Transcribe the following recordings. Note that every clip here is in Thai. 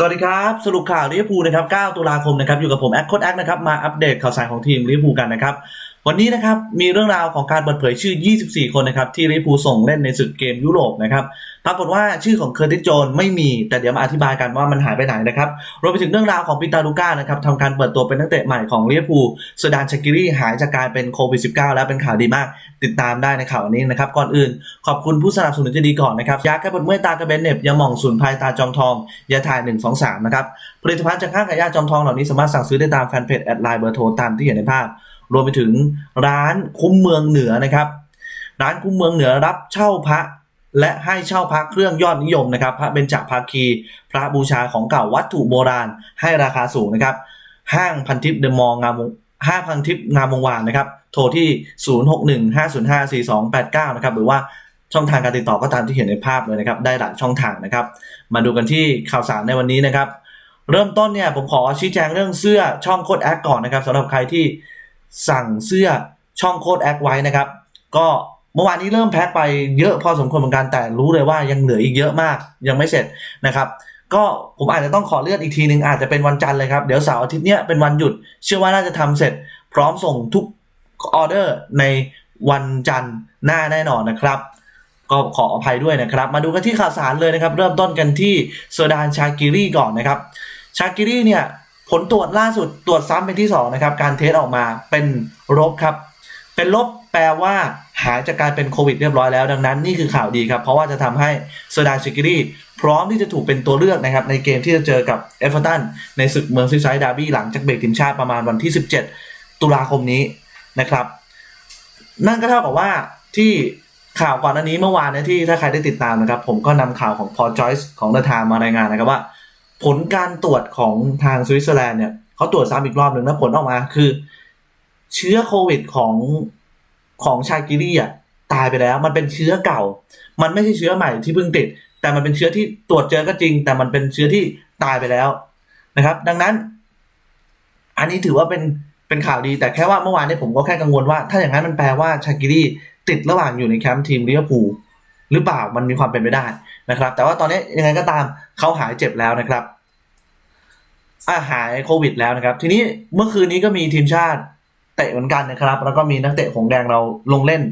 สวัสดีครับ สรุปข่าวลิเวอร์พูลนะครับ 9 ตุลาคมนะครับ อยู่กับผมแอคโคดแอคนะครับ มาอัปเดตข่าวสารของทีมลิเวอร์พูลกันนะครับ วันนี้นะครับมีเรื่องราวของการเปิดเผยชื่อ 24 คนนะครับที่ลิพูส่งเล่นในศึกเกมยุโรปนะครับปรากฏว่าชื่อของเคอร์ติสโจนไม่มีแต่เดี๋ยวมาอธิบายกันว่ามันหายไปไหนนะครับรวมไปถึงเรื่องราวของปิตาลูก้านะครับทำการเปิดตัวเป็นนักเตะใหม่ของลิเวอร์พูลสดานชากิรีหายจากการเป็นโควิด -19 แล้วเป็นข่าวดีมาก ติดตามได้ในข่าวนี้นะครับก่อนอื่นขอบคุณผู้สนับสนุนใจดีก่อนนะครับยาแก้ปวดเมื่อยตากระเบนเน็บยาหม่องสูนพายตาจอมทองยาถ่าย1 2 3นะครับผลิตภัณฑ์จากข้างกับยาจอมทองเหล่านี้สามารถสั่งซื้อได้ตามแฟนเพจแอดไลน์เบอร์โทรตามที่เห็นในภาพ รวมไปถึงร้านคุ้มเมืองเหนือนะครับ ร้านคุ้มเมืองเหนือรับเช่าพระและให้เช่าพระเครื่องยอดนิยมนะครับ พระเบญจภาคี พระบูชาของเก่าวัตถุโบราณให้ราคาสูงนะครับ ห้างพันทิพย์เดมองงามวงห้างพันทิพย์งามวงวานนะครับ โทรที่ 0615054289 นะครับ หรือว่าช่องทางการติดต่อก็ตามที่เห็นในภาพเลยนะครับ ได้หลายช่องทางนะครับ มาดูกันที่ข่าวสารในวันนี้นะครับ เริ่มต้นเนี่ยผมขอชี้แจงเรื่องเสื้อช่องโคดแอคก่อนนะครับสำหรับใครที่ สั่งเสื้อช่องโคดแอคไว้นะครับ ก็เมื่อวานนี้เริ่มแพ็คไปเยอะพอสมควรเหมือนกันแต่รู้เลยว่ายังเหลืออีกเยอะมากยังไม่เสร็จนะครับก็ผมอาจจะต้องขอเลื่อนอีกทีหนึ่งอาจจะเป็นวันจันทร์เลยครับ เดี๋ยวเสาร์อาทิตย์เนี้ยเป็นวันหยุด เชื่อว่าน่าจะทำเสร็จ พร้อมส่งทุกออเดอร์ในวันจันทร์หน้าแน่นอนนะครับ ก็ขออภัยด้วยนะครับ มาดูกันที่ข่าวสารเลยนะครับ เริ่มต้นกันที่โซดานชากิรีก่อนนะครับ ชากิรีเนี่ย ผลตรวจล่าสุดตรวจซ้ำเป็นที่2นะครับการเทสออกมาเป็นลบครับ เป็นลบแปลว่าหายจากการเป็นโควิดเรียบร้อยแล้ว ดังนั้นนี่คือข่าวดีครับ เพราะว่าจะทำให้โซดานชากิรีพร้อมที่จะถูกเป็นตัวเลือกนะครับ ในเกมที่จะเจอกับเอฟเวอร์ตันในศึกเมืองซิไซด์ดาร์บี้หลังจากเบรกทีมชาติประมาณวันที่ 17 ตุลาคมนี้นะครับ นั่นก็เท่ากับว่าที่ข่าวก่อนหน้านี้เมื่อวานนี่ยที่ถ้าใครได้ติดตามนะครับ ผมก็นำข่าวของพอจอยส์ของเดอะไทม์มารายงานนะครับว่า ผลการตรวจของทางสวิตเซอร์แลนด์เนี่ยเขาตรวจซ้ำอีกรอบหนึ่งแล้วผลออกมาคือ เชื้อโควิดของของชากิรีอะตายไปแล้ว มันเป็นเชื้อเก่า มันไม่ใช่เชื้อใหม่ที่เพิ่งติด แต่มันเป็นเชื้อที่ตรวจเจอก็จริง แต่มันเป็นเชื้อที่ตายไปแล้วนะครับ ดังนั้น อันนี้ถือว่าเป็นเป็นข่าวดี แต่แค่ว่าเมื่อวานนี้ผมก็แค่กังวลว่า ถ้าอย่างนั้นมันแปลว่าชากิรีติดระหว่างอยู่ในแคมป์ทีมลิเวอร์พูลหรือเปล่ามันมีความเป็นไปได้นะครับ แต่ว่าตอนนี้ยังไงก็ตามเขาหายเจ็บแล้วนะครับ อาหายโควิดแล้วนะครับ ทีนี้เมื่อคืนนี้ก็มีทีมชาติเตะเหมือนกันนะครับ แล้วก็มีนักเตะของแดงเราลงเล่น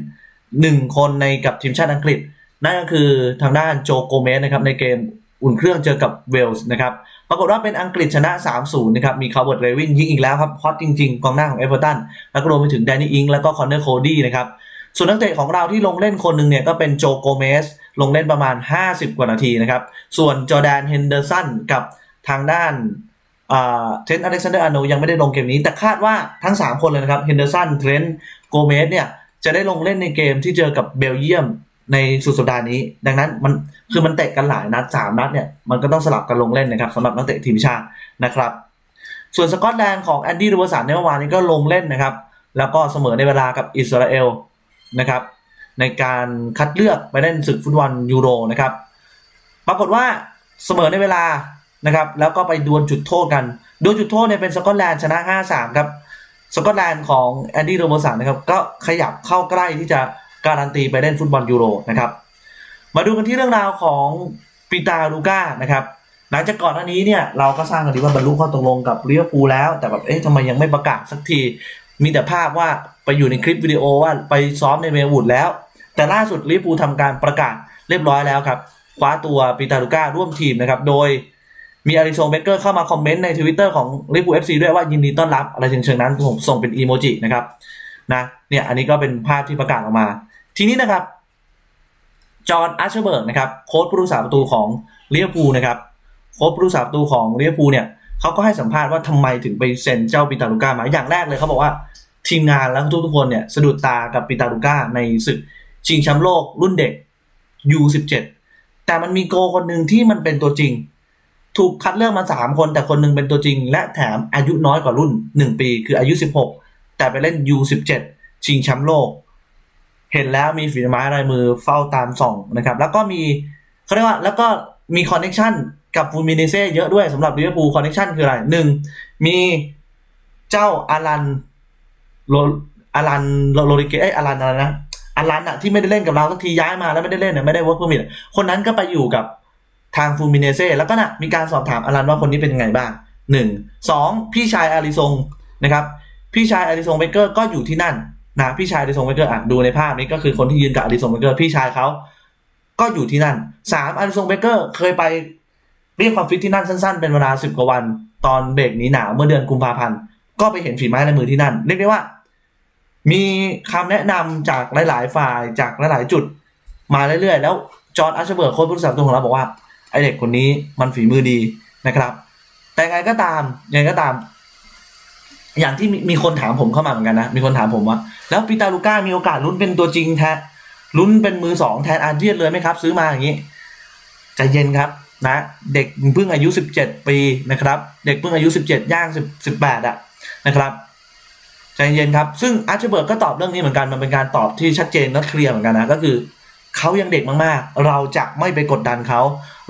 หนึ่งคนในกับทีมชาติอังกฤษ นั่นก็คือทางด้านโจโกเมสนะครับในเกมอุ่นเครื่องเจอกับเวลส์นะครับ ปรากฏว่าเป็นอังกฤษชนะ 3-0 นะครับ มีคาร์เวิร์ดเรวินยิงอีกแล้วครับฮอตจริงๆ กองหน้าของเอเวอร์ตัน แล้วก็รวมไปถึงแดนนี่อิงแล้วก็คอนเนอร์โคดี้นะครับ ส่วนนักเตะของเราที่ลงเล่นคนหนึ่งเนี่ยก็เป็นโจโกเมส ลงเล่นประมาณ 50 กว่านาทีนะครับ ส่วนจอแดนเฮนเดอร์สันกับทางด้าน เทรนต์อเล็กซานเดอร์อาโนยังไม่ได้ลงเกมนี้ แต่คาดว่าทั้ง 3 คนเลยนะครับเฮนเดอร์สันเทรนต์โกเมสเนี่ยจะได้ลงเล่นในเกมที่เจอกับเบลเยียมในสุดสัปดาห์นี้ ดังนั้นมันคือมันเตะกันหลายนัดสามนัดเนี่ยมันก็ต้องสลับกันลงเล่นนะครับสำหรับนักเตะทีมชาตินะครับ ส่วนสกอตแลนด์ของแอนดี้รูเบอร์สันในเมื่อวานนี้ก็ลงเล่นนะครับ แล้วก็เสมอในเวลากับอิสราเอลนะครับ ในการคัดเลือกไปเล่นศึกฟุตบอลยูโรนะครับ ปรากฏว่าเสมอในเวลา นะครับแล้วก็ไปดวลจุดโทษกันดวลจุดโทษเนี่ยเป็นสกอตแลนด์ชนะ 5-3 ครับสกอตแลนด์ของแอนดี้โรเบอร์สันนะครับก็ขยับเข้าใกล้ที่จะการันตีไปเล่นฟุตบอลยูโรนะครับมาดูกันที่เรื่องราวของปีตาลูก้านะครับหลังจากก่อนหน้านี้เนี่ยเราก็สร้างกันดีว่าบรรลุข้อตกลงกับลิเวอร์พูลแล้ว แต่แบบเอ๊ะทำไมยังไม่ประกาศสักทีมีแต่ภาพว่าไปอยู่ในคลิปวิดีโอว่าไปซ้อมในเมลวูดแล้ว แต่ล่าสุดลิเวอร์พูลทำการประกาศเรียบร้อยแล้วครับคว้าตัวปีตาลูก้าร่วมทีมนะครับโดย มีอาริโซเบเกอร์เข้ามาคอมเมนต์ในทวิตเตอร์ของลิเวอร์พูลเอฟซีด้วยว่ายินดีต้อนรับอะไรเชิงๆนั้นผมส่งเป็นอีโมจินะครับนะเนี่ยอันนี้ก็เป็นภาพที่ประกาศออกมา ทีนี้นะครับ จอห์นอาร์เชเบิร์กนะครับโค้ชผู้รักษาประตูของลิเวอร์พูลนะครับโค้ชผู้รักษาประตูของลิเวอร์พูลเนี่ยเขาก็ให้สัมภาษณ์ว่าทำไมถึงไปเซ็นเจ้าปิตาลูก้ามาอย่างแรกเลยเขาบอกว่าทีมงานแล้วทุกคนเนี่ยสะดุดตากับปิตาลูก้าในศึกชิงแชมป์โลกรุ่นเด็ก U17 แต่มันมีโกคนหนึ่งที่มันเป็นตัวจริง ถูกคัดเลือกมา3คนแต่คนหนึ่งเป็นตัวจริง และแถมอายุน้อยกว่ารุ่น1ปีคืออายุ16แต่ไปเล่น U17 ชิงแชมป์โลก เห็นแล้วมีฝีไม้ลายมือเฝ้าตามส่องนะครับ แล้วก็มีเขาเรียกว่าแล้วก็มีคอนเน t ชันกับฟูมิเนเซ่เยอะด้วยสำหรับลิเวอร์พูลคอนเน t ชันคืออะไรหนึ่งมีเจ้าอารันโรอารันโรลิเกไออารันอะไรนะอารันอะที่ไม่ได้เล่นกับเราสักทีย้ายมาแล้วไม่ได้เล่นอะไม่ได้เวิร์กเพอร์มิทคนนั้นก็ไปอยู่กับ ทางฟูมิเนเซ่แล้วก็นะมีการสอบถามอลันว่าคนนี้เป็นยังไงบ้างหนึ่งสองพี่ชายอาริซงนะครับ พี่ชายอาริซงเบเกอร์ก็อยู่ที่นั่นนะพี่ชายอาริซงเบเกอร์อะดูในภาพนี้ก็คือคนที่ยืนกับอาริซงเบเกอร์พี่ชายเขาก็อยู่ที่นั่นสามอาริซงเบเกอร์เคยไปเรียกความฟิตที่นั่นสั้นๆ เป็นเวลาสิบกว่าวัน ตอนเบรกหนีหนาวเมื่อเดือนกุมภาพันธ์ก็ไปเห็นฝีไม้ลายมือที่นั่น เรียกได้ว่า มีคำแนะนำจากหลาย ๆ ฝ่ายจากหลาย ๆ จุดมาเรื่อยๆ แล้วจอร์ดอัชเบิร์กโค้ชผู้รักษาประตูของเราบอกว่า ไอเด็กคนนี้มันฝีมือดีนะครับ แต่ไงก็ตามยังไงก็ตาม อย่างที่มีคนถามผมเข้ามาเหมือนกันนะ มีคนถามผมว่า แล้วปีตาลูก้ามีโอกาสลุ้นเป็นตัวจริงแทนลุ้นเป็นมือสองแทนอาร์เจียนเลยไหมครับ ซื้อมาอย่างนี้ใจเย็นครับนะ เด็กเพิ่งอายุ 17 ปีนะครับ เด็กเพิ่งอายุ 17 ย่าง 10 18อะนะครับใจเย็นครับ ซึ่งอาร์เชเบิร์กก็ตอบเรื่องนี้เหมือนกัน มันเป็นการตอบที่ชัดเจนและเคลียร์เหมือนกันนะ ก็คือ เขายังเด็กมากๆ เราจะไม่ไปกดดันเขา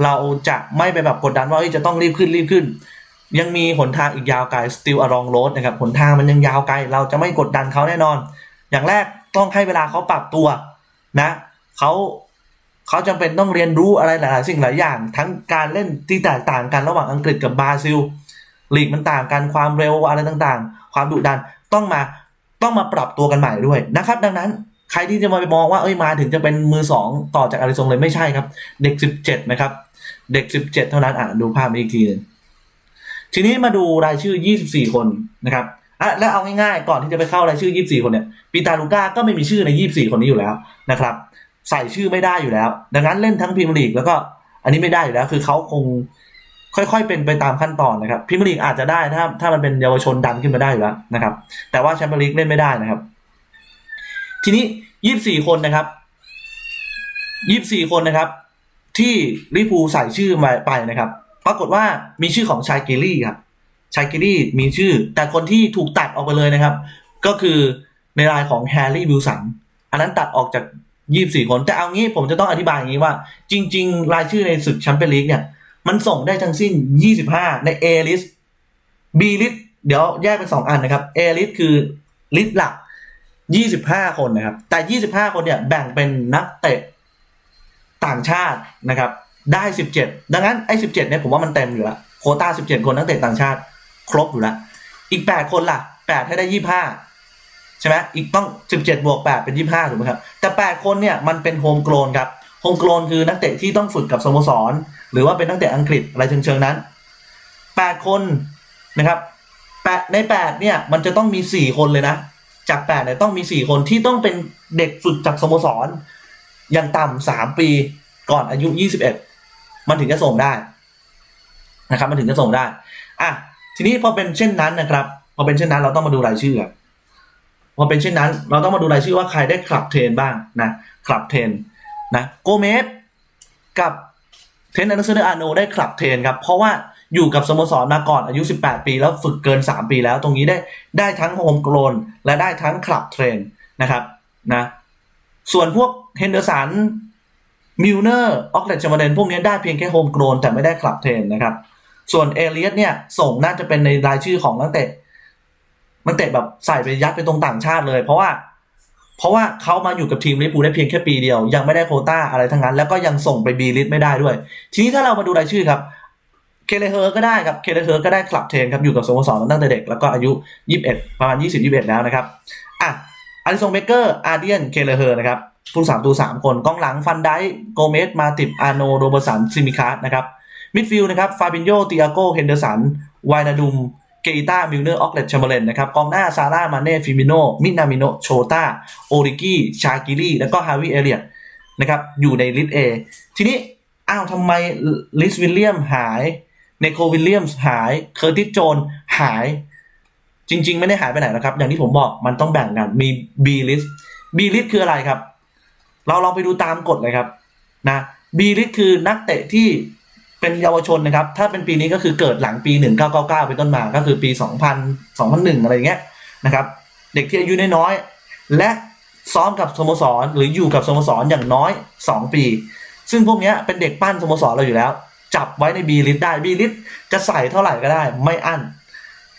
เราจะไม่ไปแบบกดดันว่าจะต้องรีบขึ้นรีบขึ้น ยังมีหนทางอีกยาวไกล still a long road นะครับหนทางมันยังยาวไกล เราจะไม่กดดันเขาแน่นอน อย่างแรกต้องให้เวลาเขาปรับตัวนะเขาเขาจำเป็นต้องเรียนรู้อะไรหลาย ๆ สิ่งหลายอย่าง ทั้งการเล่นที่แตกต่างกันระหว่างอังกฤษกับบราซิลลีกมันต่างกันความเร็วอะไรต่าง ๆ ความดุดันต้องมาต้องมาปรับตัวกันใหม่ด้วยนะครับ ดังนั้น ใครที่จะมาไปมองว่าเอ้ยมาถึงจะเป็นมือสองต่อจากอาริซงเลยไม่ใช่ครับ เด็ก17นะครับ เด็ก17เจ็ดเท่านั้นอะดูภาพอีกทีหนึงทีนี้มาดูรายชื่อ24คนนะครับอะแล้วเอาง่ายๆก่อนที่จะไปเข้ารายชื่อ24คนเนี่ยปีตาลูก้าก็ไม่มีชื่อใน24คนนี้อยู่แล้วนะครับ ใส่ชื่อไม่ได้อยู่แล้ว ดังนั้นเล่นทั้งพรีเมียร์ลีกแล้วก็อันนี้ไม่ได้อยู่แล้ว คือเขาคงค่อยๆ เป็นไปตามขั้นตอนนะครับพรีเมียร์ลีกอาจจะได้ถ้าถ้ามันเป็นเยาวชนดันขึ้นมาได้อยู่แล้วนะครับ แต่ว่าแชมเปี้ยนลีกเล่นไม่ได้นะครับ ทีนี้ยี่สิบสี่คนนะครับยี่สิบสี่คนนะครับ ที่ลิพูใส่ชื่อมาไปนะครับ ปรากฏว่ามีชื่อของชายกิลี่ครับชายกิลี่มีชื่อ แต่คนที่ถูกตัดออกไปเลยนะครับ ก็คือในรายของแฮร์รี่วิลสันอันนั้นตัดออกจากยี่บสี่คน แต่เอางี้ผมจะต้องอธิบายอย่างนี้ว่า จริง ๆ รายชื่อในศึกแชมเปี้ยนลีกเนี่ย มันส่งได้ทั้งสิ้น25ใน A list B list เดี๋ยวแยกเป็น2อันนะครับ A list คือลิสต์หลัก 25คนนะครับ แต่25คนเนี่ยแบ่งเป็นนักเตะต่างชาตินะครับ ได้17ดังนั้นไอ้17เจ็ดเนี่ยผมว่ามันเต็มอยู่แล้วโคต้า17คนนักเตะต่างชาติ ครบอยู่ล้วอีก8คนล่ะ8ให้ได้25ใช่ไหมอีกต้อง17บเจ็ดบวก8เป็น25ถูกไหมครับ แต่8คนเนี่ยมันเป็นโฮมโกลนครับโฮมโกลนคือนักเตะที่ต้องฝึกกับสโมสร หรือว่าเป็นนักเตะอังกฤษอะไรเชิงๆนั้น8คนนะครับแปดใน8เนี่ยมันจะต้องมี4คนเลยนะ จาก8เนี่ยต้องมี4คนที่ต้องเป็นเด็กฝึกจากสโมสร อย่างต่ำสามปีก่อนอายุ21มันถึงจะส่งได้นะครับ มันถึงจะส่งได้ อะ ทีนี้พอเป็นเช่นนั้นนะครับ พอเป็นเช่นนั้นเราต้องมาดูรายชื่อครับพอเป็นเช่นนั้น เราต้องมาดูรายชื่อว่าใครได้คลับเทรนบ้างนะคลับเทรนนะโกเมสกับเทนนันเซอร์อาโนได้คลับเทรนครับ เพราะว่า อยู่กับสโมสรมาก่อนอายุ 18 ปี แล้วฝึกเกิน 3 ปีแล้วตรงนี้ได้ได้ทั้งโฮมโกลนและได้ทั้งคลับเทรนนะครับนะส่วนพวกเฮนเดอร์สันมิลเนอร์ออกเลตชมาเดนพวกนี้ได้เพียงแค่โฮมโกลนแต่ไม่ได้คลับเทรนนะครับ ส่วนเอเลียสเนี่ย ส่งน่าจะเป็นในรายชื่อของนักเตะนักเตะแบบใส่ไปยัดไปตรงต่างชาติเลย เพราะว่า เพราะว่าเขามาอยู่กับทีมลิปูได้เพียงแค่ปีเดียว ยังไม่ได้โคต้าอะไรทั้งนั้น แล้วก็ยังส่งไปบีลิสไม่ได้ด้วย ทีนี้ถ้าเรามาดูรายชื่อครับ เคเลเฮอร์ก็ได้ครับเคเลเฮอร์ก็ได้คลับเทนครับอยู่กับสโมสรตั้งแต่เด็กแล้วก็อายุ 21 ประมาณ 20 21 แล้วนะครับอะอาริซงเบเกอร์อาร์เดียนเคเลเฮอร์นะครับผู้สามตัวสามคนกองหลังฟันไดโกเมสมาติบอาโนโรเบสันซิมิคาร์นะครับมิดฟิลด์นะครับฟาบินโยติอาโกเฮนเดอร์สันไวนาดุมเกต้ามิลเนอร์ออกเลตชัมเบเลนนะครับกองหน้าซาร่ามาเน่ฟิมิโนมินามิโนโชตาโอริกี้ชากิลี่แล้วก็ฮาวิเอเลียตนะครับอยู่ในลิสเอทีนี้อ้าวทำไมลิสวิลเลียมหาย เนโควิลเลียมส์หายเคอร์ติสโจนหาย จริง ๆ ไม่ได้หายไปไหนนะครับ อย่างที่ผมบอกมันต้องแบ่งกันมี B list B list คืออะไรครับ เราลองไปดูตามกฎเลยครับนะ B list คือนักเตะที่เป็นเยาวชนนะครับ ถ้าเป็นปีนี้ก็คือเกิดหลังปี 1999 เป็นต้นมา ก็คือปี 2000 2001 อะไรเงี้ยนะครับ เด็กที่อายุน้อยๆ และซ้อมกับสโมสร หรืออยู่กับสโมสรอย่างน้อย 2 ปี ซึ่งพวกนี้เป็นเด็กปั้นสโมสรเราอยู่แล้ว จับไว้ใน B list ได้ B list จะใส่เท่าไหร่ก็ได้ ไม่อั้น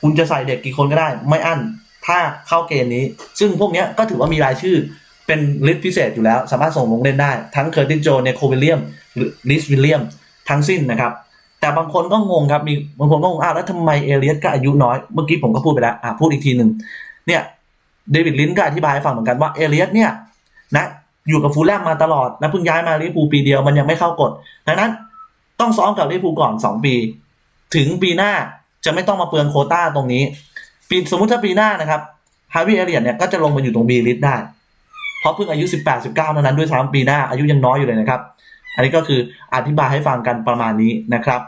คุณจะใส่เด็กกี่คนก็ได้ ไม่อั้น ถ้าเข้าเกณฑ์นี้ ซึ่งพวกนี้ก็ถือว่ามีรายชื่อเป็นลิสต์พิเศษอยู่แล้ว สามารถส่งลงเล่นได้ ทั้งเคอร์ติสโจเนโควิลเลียมหรือลิสวิลเลียมทั้งสิ้นนะครับ แต่บางคนก็งงครับมีบางคนก็งงอ้าวแล้วทำไมเอเลียสก็อายุน้อยเมื่อกี้ผมก็พูดไปแล้วอะพูดอีกทีหนึ่งเนี่ยเดวิดลินก็อธิบายให้ฟังเหมือนกันว่าเอเลียสเนี่ยนะอยู่กับฟูลแลมมาตลอด แล้วเพิ่งย้ายมาลิเวอร์พูลปีเดียวมันยังไม่เข้ากฎดังนั้น ต้องซ้อมกับลิเวอร์พูลก่อน2ปี ถึงปีหน้าจะไม่ต้องมาเปลืองโคต้าตรงนี้ ปีสมมุติถ้าปีหน้านะครับฮาร์วิเอเลียนเนี่ยก็จะลงมาอยู่ตรงบีลิสได้ เพราะเพิ่งอายุ 18 19เท่านั้นด้วยซ้ำปีหน้าอายุยังน้อยอยู่เลยนะครับ อันนี้ก็คืออธิบายให้ฟังกันประมาณนี้นะครับ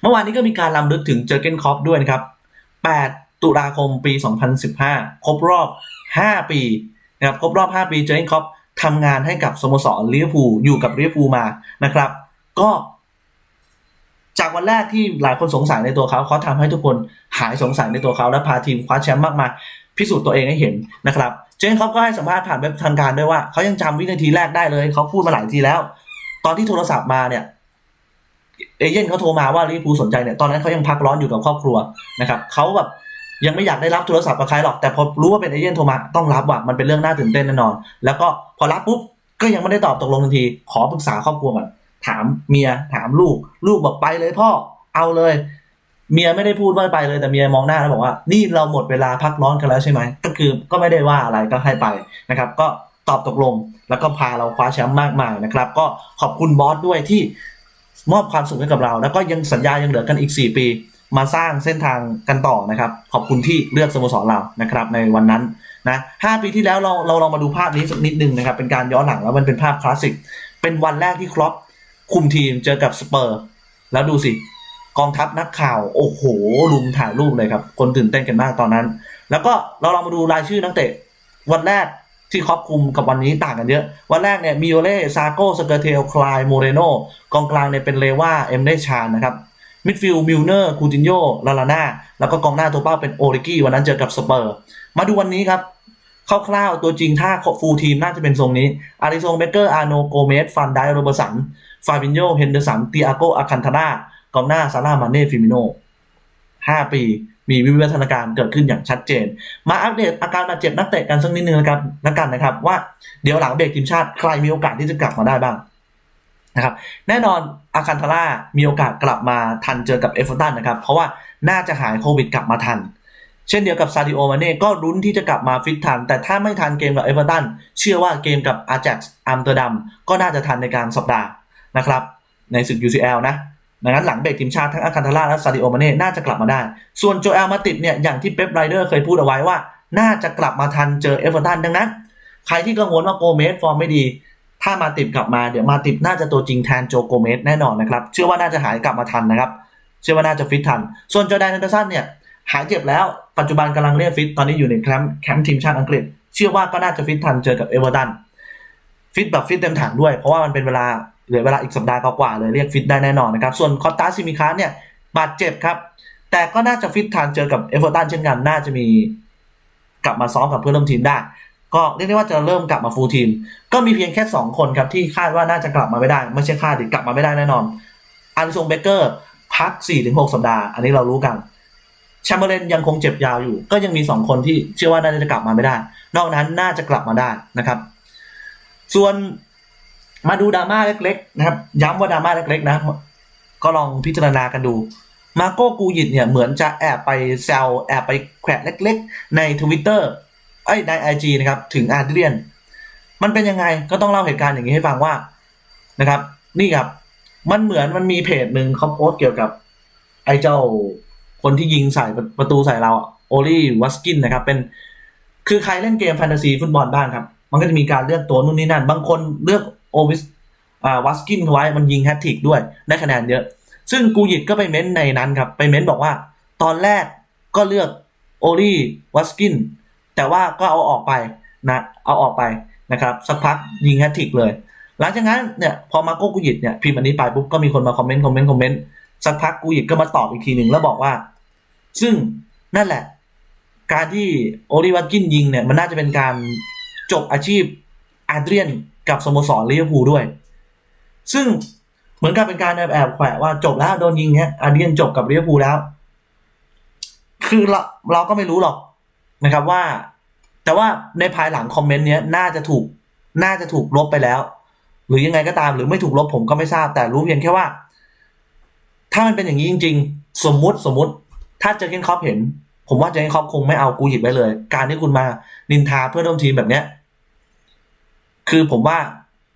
เมื่อวานนี้ก็มีการลำลึกถึงเจอร์เกนคอปด้วยนะครับ 8 ตุลาคมปี 2015 ครบรอบ 5 ปีนะครับครบรอบ 5 ปีเจอร์เกนคอปทำงานให้กับสโมสรลิเวอร์พูลอยู่กับลิเวอร์พูลมานะครับ ก็จากวันแรกที่หลายคนสงสัยในตัวเขาเขาทำให้ทุกคนหายสงสัยในตัวเขาและพาทีมคว้าแชมป์มากมายพิสูจน์ตัวเองให้เห็นนะครับ เจนเขาก็ให้สัมภาษณ์ผ่านเว็บทางการด้วยว่าเขายังจำวินาทีแรกได้เลยเขาพูดมาหลายทีแล้ว ตอนที่โทรศัพท์มาเนี่ยเอเย่นเขาโทรมาว่าลิเวอร์พูลสนใจเนี่ยตอนนั้นเขายังพักร้อนอยู่กับครอบครัวนะครับเขาแบบยังไม่อยากได้รับโทรศัพท์กับใครหรอกแต่พอรู้ว่าเป็นเอเย่นโทรมาต้องรับว่ะมันเป็นเรื่องน่าตื่นเต้นแน่นอน แล้วก็พอรับปุ๊บก็ยังไม่ได้ตอบตกลงทันที ขอปรึกษาครอบครัวก่อน ถามเมียถามลูก ลูกบอกไปเลยพ่อ เอาเลย เมียไม่ได้พูดว่าไปเลยแต่เมียมองหน้าแล้วบอกว่า นี่เราหมดเวลาพักร้อนกันแล้วใช่ไหมก็คือก็ไม่ได้ว่าอะไรก็ให้ไปนะครับ ก็ตอบตกลง แล้วก็พาเราคว้าแชมป์มากมายนะครับ ก็ขอบคุณบอสด้วยที่มอบความสุขให้กับเรา แล้วก็ยังสัญญายังเหลือกันอีก 4 ปี มาสร้างเส้นทางกันต่อนะครับ ขอบคุณที่เลือกสโมสรเรานะครับ ในวันนั้นนะห้าปีที่แล้วเราเราลองมาดูภาพนี้สักนิดนึงนะครับ เป็นการย้อนหลังแล้วมันเป็นภาพคลาสสิกเป็นวันแรกที่ครอป คุมทีมเจอกับสเปอร์ แล้วดูสิ กองทัพนักข่าว โอ้โหลุมถ่ายรูปเลยครับ คนตื่นเต้นกันมากตอนนั้น แล้วก็เราลองมาดูรายชื่อนักเตะ วันแรกที่ครอบคุมกับวันนี้ต่างกันเยอะ วันแรกเนี่ยมิโอเล่ซาโกสเกเทลคลายโมเรโนกองกลางเนี่ยเป็นเลว่าเอ็มเดชานนะครับมิดฟิลด์มิลเนอร์คูตินโยลาลาน่าแล้วก็กองหน้าตัวเป้าเป็นโอริกี้วันนั้นเจอกับสเปอร์ มาดูวันนี้ครับ คร่าวๆตัวจริงถ้าฟูลทีมน่าจะเป็นทรงนี้ อาริโซเบเกอร์ อาโนโกเมส ฟันไดโรเบอร์สัน ฟาบินโย เฮนเดอร์สัน ติอาโกอาคันทารากองหน้า ซาร่ามาเน่ ฟิมิโนห้าปี มีวิวัฒนาการเกิดขึ้นอย่างชัดเจน มาอัปเดตอาการบาดเจ็บนักเตะกันสักนิดนึงนะครับแล้วกันนะครับ ว่าเดี๋ยวหลังเบรกทีมชาติใครมีโอกาสที่จะกลับมาได้บ้างนะครับแน่นอนอาคันทาร่ามีโอกาสกลับมาทันเจอกับเอฟเวอร์ตันนะครับ เพราะว่าน่าจะหายโควิดกลับมาทัน เช่นเดียวกับซาดิโอมาเน่ก็รุ้นที่จะกลับมาฟิตทัน แต่ถ้าไม่ทันเกมกับเอฟเวอร์ตันเชื่อว่าเกมกับอาแจ็กซ์อัมสเตอร์ดัมก็น่าจะทันในการสัปดาห์นะครับ ในศึก UCL นะดังนั้นหลังเบรกทีมชาติทั้งอาคันทาร่าและซาดิโอมาเน่น่าจะกลับมาได้ ส่วนโจเอลมาติดเนี่ยอย่างที่เป๊ปไรเดอร์เคยพูดเอาไว้ว่า น่าจะกลับมาทันเจอเอฟเวอร์ตันดังนั้น ใครที่กังวลว่าโกเมสฟอร์มไม่ดี ถ้ามาติดกลับมาเดี๋ยวมาติดน่าจะตัวจริงแทนโจโกเมสแน่นอนนะครับเชื่อว่าน่าจะหายกลับมาทันนะครับเชื่อว่าน่าจะฟิตทัน ส่วนจอแดนเดอร์สันเนี่ยหายเจ็บแล้ว ปัจจุบันกำลังเรียกฟิตตอนนี้อยู่ในแคมป์แคมป์ทีมชาติอังกฤษ เชื่อว่าก็น่าจะฟิตทันเจอกับเอเวอร์ตันฟิตแบบฟิตเต็มถังด้วย เพราะว่ามันเป็นเวลาเหลือเวลาอีกสัปดาห์กว่าๆเลยเรียกฟิตได้แน่นอนนะครับ ส่วนคอตตาซิมิคาเนี่ยบาดเจ็บครับ แต่ก็น่าจะฟิตทันเจอกับเอเวอร์ตันเช่นกันน่าจะมีกลับมาซ้อมกับเพื่อนร่วมทีมได้ ก็เรียกได้ว่าจะเริ่มกลับมาฟูลทีม ก็มีเพียงแค่ 2 คนครับที่คาดว่าน่าจะกลับมาไม่ได้ ไม่ใช่คาดดิกลับมาไม่ได้แน่นอนอันซงเบเกอร์พัก 4-6 สัปดาห์ อันนี้เรารู้กัน แชมเบอร์เลนยังคงเจ็บยาวอยู่ ก็ยังมี 2 คนที่เชื่อว่าน่าจะกลับมาไม่ได้ นอกนั้นน่าจะกลับมาได้นะครับ ส่วนมาดูดราม่าเล็ก ๆ นะครับ ย้ำว่าดราม่าเล็ก ๆ นะ ก็ลองพิจารณากันดู มาโก้กูยิดเนี่ยเหมือนจะแอบไปแซวแอบไปแขวะเล็ก ๆ ใน Twitter ไอ้ใน IG นะครับ ถึงอาร์เดรียน มันเป็นยังไงก็ต้องเล่าเหตุการณ์อย่างนี้ให้ฟังว่านะครับ นี่ครับ มันเหมือนมันมีเพจหนึ่งเขาโพสต์เกี่ยวกับ ไอ้เจ้า คนที่ยิงใส่ประตูใส่เราโอลี่วัสกินนะครับ เป็นคือใครเล่นเกมแฟนตาซีฟุตบอลบ้างครับ มันก็จะมีการเลือกตัวนู่นนี่นั่น บางคนเลือกโอวิสอ่าวัสกินไว้มันยิงแฮตทริกด้วยได้คะแนนเยอะ ซึ่งกูหยิดก็ไปเม้นในนั้นครับ ไปเม้นบอกว่า ตอนแรกก็เลือกโอลี่วัสกินแต่ว่าก็เอาออกไปนะเอาออกไปนะครับ สักพักยิงแฮตทริกเลย หลังจากนั้นเนี่ยพอมาโก้กูหยิดเนี่ยพิมพ์อันนี้ไปปุ๊บก็มีคนมาคอมเมนต์คอมเมนต์คอมเมนต์สักพักกูหยิดก็มาตอบอีกทีหนึ่งแล้วบอกว่า ซึ่งนั่นแหละ การที่โอลิวัตกินยิงเนี่ย มันน่าจะเป็นการจบอาชีพอาเดรียนกับสโมสรลิเวอร์พูลด้วย ซึ่งเหมือนกับเป็นการแอบแอบแขวะว่าจบแล้วโดนยิงเนี่ยอาเดรียนจบกับลิเวอร์พูลแล้ว คือเราเราก็ไม่รู้หรอกนะครับว่า แต่ว่าในภายหลังคอมเมนต์เนี้ยน่าจะถูกน่าจะถูกลบไปแล้ว หรือยังไงก็ตามหรือไม่ถูกลบผมก็ไม่ทราบ แต่รู้เพียงแค่ว่า ถ้ามันเป็นอย่างนี้จริง ๆ สมมุติสมมุติ ถ้าเจอร์เกนคอปเห็น ผมว่าเจอร์เกนคอปคงไม่เอากูหยิบไว้เลย การที่คุณมานินทาเพื่อนร่วมทีมแบบเนี้ย คือผมว่า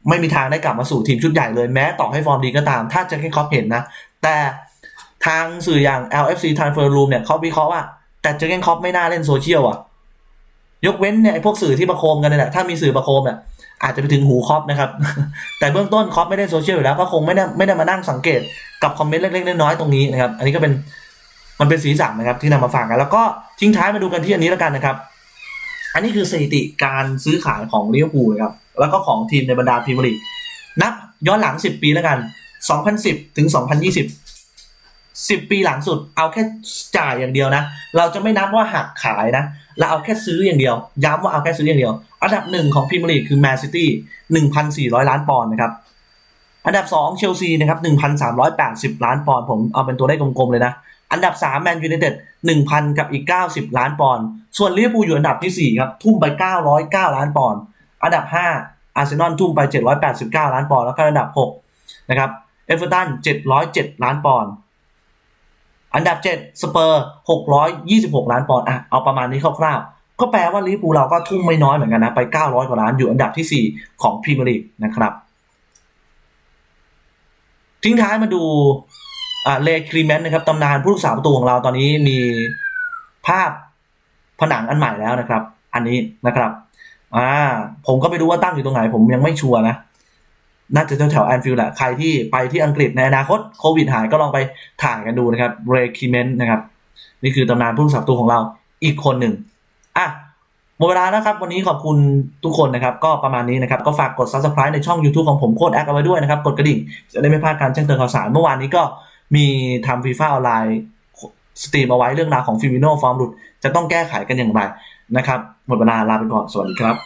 ไม่มีทางได้กลับมาสู่ทีมชุดใหญ่เลยแม้ต่อให้ฟอร์มดีก็ตาม ถ้าเจอร์เกนคอปเห็นนะแต่ทางสื่ออย่าง LFC Transfer Room เนี่ยเขาวิเคราะห์ว่า แต่เจอร์เกนคอปไม่น่าเล่นโซเชียลอะ ยกเว้นเนี่ยพวกสื่อที่ประโคมกันนี่แหละถ้ามีสื่อประโคมเนี่ยอาจจะไปถึงหูคอปนะครับ แต่เบื้องต้นคอปไม่ได้โซเชียลอยู่แล้ว ก็คงไม่ได้ไม่ได้มานั่งสังเกตกับคอมเมนต์เล็กๆน้อยๆตรงนี้นะครับ อันนี้ก็เป็น มันเป็นสีสันนะครับที่นำมาฝากกัน แล้วก็ทิ้งท้ายมาดูกันที่อันนี้แล้วกันนะครับ อันนี้คือสถิติการซื้อขายของเลิเวอร์พูลนะครับแล้วก็ของทีมในบรรดาพรีเมียร์ลีกนับย้อนหลัง 10 ปีแล้วกัน 2010 ถึง 2020 10 ปีหลังสุด เอาแค่จ่ายอย่างเดียวนะ เราจะไม่นับว่าหักขายนะ เราเอาแค่ซื้ออย่างเดียว ย้ำว่าเอาแค่ซื้ออย่างเดียว อันดับหนึ่งของพรีเมียร์ลีกคือแมนซิตี้1,400 ล้านปอนด์นะครับ อันดับ 2 เชลซีนะครับ1,380 ล้านปอนด์ ผมเอาเป็นตัวเลขกลมๆเลยนะ อันดับ3แมนยูไนเต็ด1,000 กับอีก 90 ล้านปอนด์ ส่วนลิเวอร์พูลอยู่อันดับทีสี่ 4 ครับ ทุ่มไป 909 ล้านปอนด์ อันดับ 5 อาร์เซนอลทุ่มไป 789 ล้านปอนด์ แล้วก็อันดับ 6 นะครับ เอเวอร์ตัน 707 ล้านปอนด์ อันดับ 7 สเปอร์ 626 ล้านปอนด์ อะ เอาประมาณนี้คร่าวๆ ก็แปลว่าลิเวอร์พูลเราก็ทุ่มไม่น้อยเหมือนกันนะ ไป 900 กว่าล้าน อยู่อันดับทีสี่4 ของพรีเมียร์ลีกนะครับ ทิ้งท้ายมาดู อ่าเลครีเมนนะครับตำนานผู้รักษาประตูของเราตอนนี้มีภาพผนังอันใหม่แล้วนะครับ อันนี้นะครับอ่าผมก็ไม่รู้ว่าตั้งอยู่ตรงไหน ผมยังไม่ชัวร์นะ น่าจะแถวแอนฟิลด์แหละใครที่ไปที่อังกฤษในอนาคตโควิดหายก็ลองไปถ่ายกันดูนะครับเรคิเมนนะครับ นี่คือตำนานผู้รักษาประตูของเราอีกคนหนึ่งอะหมดเวลาแล้วครับ วันนี้ขอบคุณทุกคนนะครับ ก็ประมาณนี้นะครับ ก็ฝากกด subscribe ในช่อง YouTube ของผมโคดแอคเอาไว้ด้วยนะครับ กดกระดิ่งจะได้ไม่พลาดการแจ้งเตือนข่าวสารเมื่อวานนี้ก็ มีทำฟีฟ่าออนไลน์สตรีมเอาไว้เรื่องราวของฟิมิโนฟอร์มหลุด จะต้องแก้ไขกันอย่างไรนะครับ หมดเวลาลาไปก่อน สวัสดีครับ